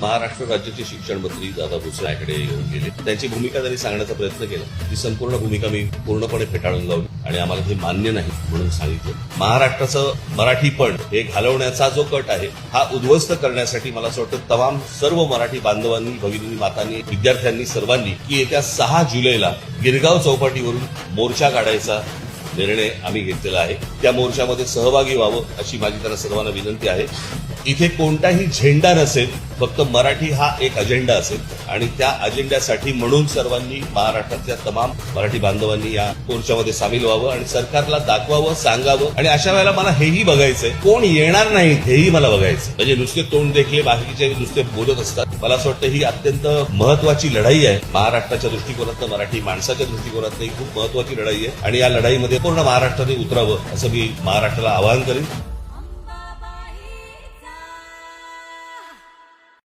महाराष्ट्र राज्याचे शिक्षण मंत्री दादा भुसे येऊन गेले. त्यांची भूमिका त्यांनी सांगण्याचा प्रयत्न केला. ती संपूर्ण भूमिका मी पूर्णपणे फेटाळून लावली. आणि आम्हाला हे मान्य नाही म्हणून सांगितलं. महाराष्ट्राचं मराठीपण हे घालवण्याचा जो कट आहे हा उद्ध्वस्त करण्यासाठी मला असं वाटतं तमाम सर्व मराठी बांधवांनी भगिनी मातांनी विद्यार्थ्यांनी सर्वांनी की येत्या सहा जुलैला गिरगाव चौपाटीवरून मोर्चा काढायचा निर्णय आम्ही घेतलेला आहे. त्या मोर्चामध्ये सहभागी व्हावं अशी माझी त्यांना सर्वांना विनंती आहे. इथे कोणताही झेंडा नसेल फक्त मराठी हा एक अजेंडा असेल. आणि त्या अजेंड्यासाठी म्हणून सर्वांनी महाराष्ट्रातल्या तमाम मराठी बांधवांनी या मोर्चामध्ये सामील व्हावं आणि सरकारला दाखवावं सांगावं. आणि अशा वेळेला मला हेही बघायचंय कोण येणार नाही हेही मला बघायचं म्हणजे नुसते तोंड देखले बाकीचे नुसते बोलत असतात. मला असं वाटतं ही अत्यंत महत्वाची लढाई आहे. महाराष्ट्राच्या दृष्टिकोनातनं मराठी माणसाच्या दृष्टिकोनातनं ही खूप महत्वाची लढाई आहे. आणि या लढाईमध्ये पूर्ण महाराष्ट्राने उतरावं असं मी महाराष्ट्राला आवाहन करेन.